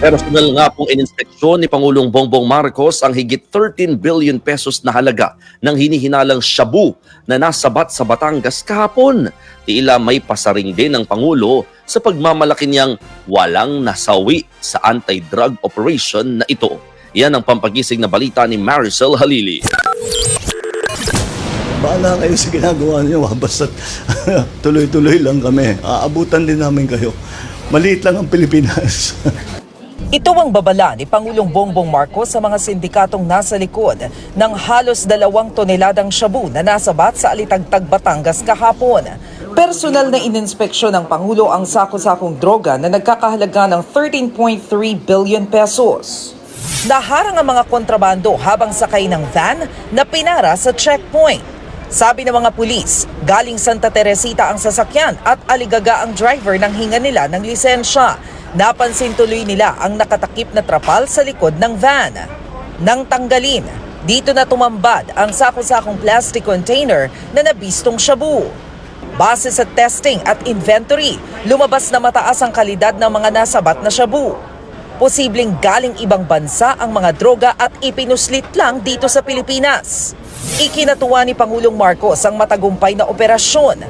Personal nga pong ininspeksyon ni Pangulong Bongbong Marcos ang higit 13 billion pesos na halaga ng hinihinalang shabu na nasabat sa Batangas kahapon. Tila may pasaring din ng Pangulo sa pagmamalaki niyang walang nasawi sa anti-drug operation na ito. Yan ang pampagising na balita ni Maricel Halili. Bahala kayo sa ginagawa niyo, basta tuloy-tuloy lang kami. Aabutan din namin kayo. Maliit lang ang Pilipinas. Ito ang babala ni Pangulong Bongbong Marcos sa mga sindikatong nasa likod ng halos dalawang toneladang shabu na nasabat sa Alitagtag, Batangas kahapon. Personal na ininspeksyon ng Pangulo ang sako-sakong droga na nagkakahalaga ng 13.3 billion pesos. Naharang ang mga kontrabando habang sakay ng van na pinara sa checkpoint. Sabi ng mga pulis, galing Santa Teresita ang sasakyan at aligaga ang driver ng hinga nila ng lisensya. Napansin tuloy nila ang nakatakip na trapal sa likod ng van. Nang tanggalin, dito na tumambad ang sako-sakong plastic container na nabistong shabu. Base sa testing at inventory, lumabas na mataas ang kalidad ng mga nasabat na shabu. Posibleng galing ibang bansa ang mga droga at ipinuslit lang dito sa Pilipinas. Ikinatuwa ni Pangulong Marcos ang matagumpay na operasyon